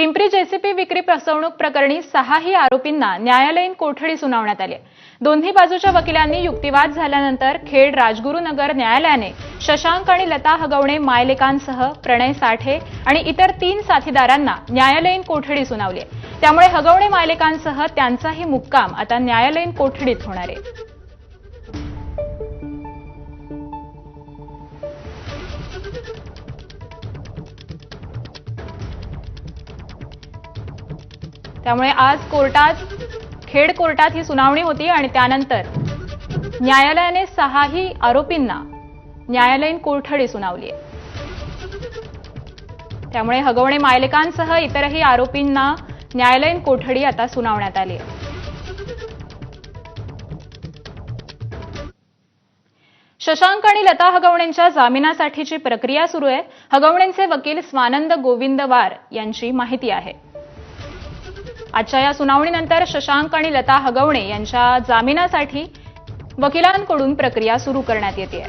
Pimpri JCB विक्री फसवणूक प्रकरणी सहाही आरोपींना न्यायालयीन कोठडी सुनावण्यात आली दोन्ही बाजूच्या वकिलांनी युक्तिवाद झाल्यानंतर खेड राजगुरुनगर न्यायालयाने शशांक आणि लता हगवणे मायलेकांसह प्रणय साठे आणि इतर तीन साथीदारांना न्यायालयीन कोठडी सुनावली त्यामुळे हगवणे मायलेकांसह त्यांचाही मुक्काम आता न्यायालयीन कोठडीत होणार आहे. त्यामुळे आज कोर्टात खेड कोर्टात ही सुनावणी होती आणि त्यानंतर न्यायालयाने सहाही आरोपींना न्यायालयीन कोठडी सुनावली आहे. त्यामुळे हगवणे मायलेकांसह इतरही आरोपींना न्यायालयीन कोठडी आता सुनावण्यात आली आहे. शशांक आणि लता हगवणेंच्या जामिनासाठीची प्रक्रिया सुरू आहे. हगवणेंचे वकील स्वानंद गोविंदवार यांची माहिती आहे. आजच्या या सुनावणीनंतर शशांक आणि लता हगवणे यांच्या जामिनासाठी वकिलांकडून प्रक्रिया सुरू करण्यात येते